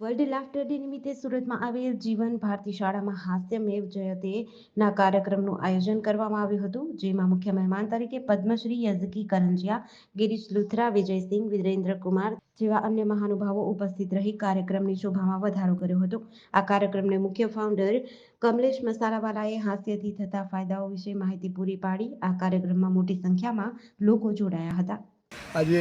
World laughter day નિમિત્તે સુરતમાં આવેલ જીવન ભારતી શાળામાં હાસ્યમેવ જયતે ના કાર્યક્રમનું આયોજન કરવામાં આવ્યું હતું, જેમાં મુખ્ય મહેમાન તરીકે પદ્મશ્રી યઝકી કરંજિયા, ગિરીશ લુથરા, વિજયસિંહ, વિરેન્દ્ર કુમાર જેવા અન્ય મહાનુભાવો ઉપસ્થિત રહી કાર્યક્રમની શોભામાં વધારો કર્યો હતો. આ કાર્યક્રમને મુખ્ય ફાઉન્ડર કમલેશ મસાલાવાલાએ હાસ્યથી થતા ફાયદાઓ વિશે માહિતી પૂરી પાડી. આ કાર્યક્રમમાં મોટી સંખ્યામાં લોકો જોડાયા હતા. આજે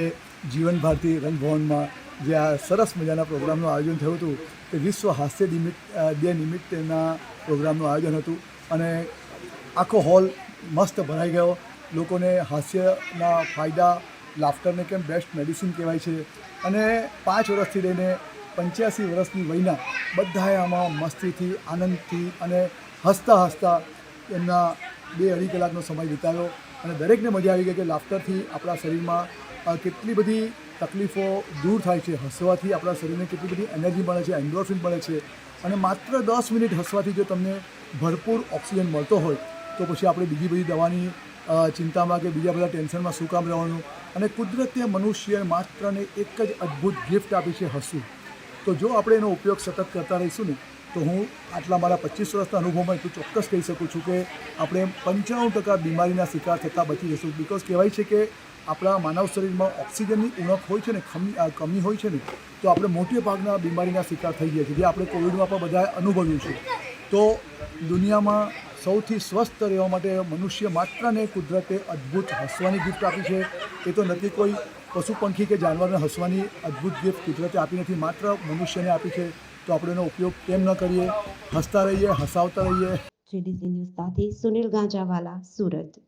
જીવન ભારતી રંગભવનમાં જે આ સરસ મજાના પ્રોગ્રામનું આયોજન થયું હતું, તે વિશ્વ હાસ્ય નિમિત્ત ડે નિમિત્તેના પ્રોગ્રામનું આયોજન હતું અને આખો હોલ મસ્ત ભરાઈ ગયો. લોકોને હાસ્યના ફાયદા, લાફ્ટરને કેમ બેસ્ટ મેડિસિન કહેવાય છે અને પાંચ વર્ષથી લઈને પંચ્યાસી વર્ષની વયના બધાએ આમાં મસ્તીથી, આનંદથી અને હસતા હસતા એમના બે અઢી કલાકનો સમય વિતાવ્યો અને દરેકને મજા આવી ગઈ કે લાફ્ટરથી આપણા શરીરમાં કેટલી બધી તકલીફો દૂર થાય છે, હસવાથી આપણા શરીરને કેટલી બધી એનર્જી મળે છે એન્ડોર્ફિન મળે છે અને માત્ર દસ મિનિટ હસવાથી જો તમને ભરપૂર ઓક્સિજન મળતો હોય, તો પછી આપણે બીજી બધી દવાની ચિંતામાં કે બીજા બધા ટેન્શનમાં શું કામ રહેવાનું અને કુદરતે મનુષ્ય માત્રને એક જ અદ્ભુત ગિફ્ટ આપી છે હસવું. તો જો આપણે એનો ઉપયોગ સતત કરતા રહીશું ને તો હું આટલા મારા પચીસ વર્ષના અનુભવમાં એટલું ચોક્કસ કહી શકું છું કે આપણે પંચાણું ટકા બીમારીના શિકાર થતાં બચી જઈશું બિકોઝ કહેવાય છે કે આપણા માનવ શરીરમાં ઓક્સિજનની ઉણપ હોય છે ને, ખમી કમી હોય છે ને, તો આપણે મોટે ભાગના બીમારીના શિકાર થઈ ગયા છે જે આપણે કોવિડમાં પણ બધાએ અનુભવ્યું છે. તો દુનિયામાં સૌથી સ્વસ્થ રહેવા માટે મનુષ્ય માત્ર ને કુદરતે અદ્ભુત હસવાની ગિફ્ટ આપી છે. એ તો નથી કોઈ પશુ પંખી કે જાનવરને હસવાની અદ્ભુત ગિફ્ટ કુદરતે આપી નથી, માત્ર મનુષ્યને આપી છે. તો આપણે એનો ઉપયોગ કેમ ન કરીએ? હસતા રહીએ, હસાવતા રહીએ. જીડીસી ન્યૂઝ સાથે સુનિલ ગાંજાવાલા, સુરત.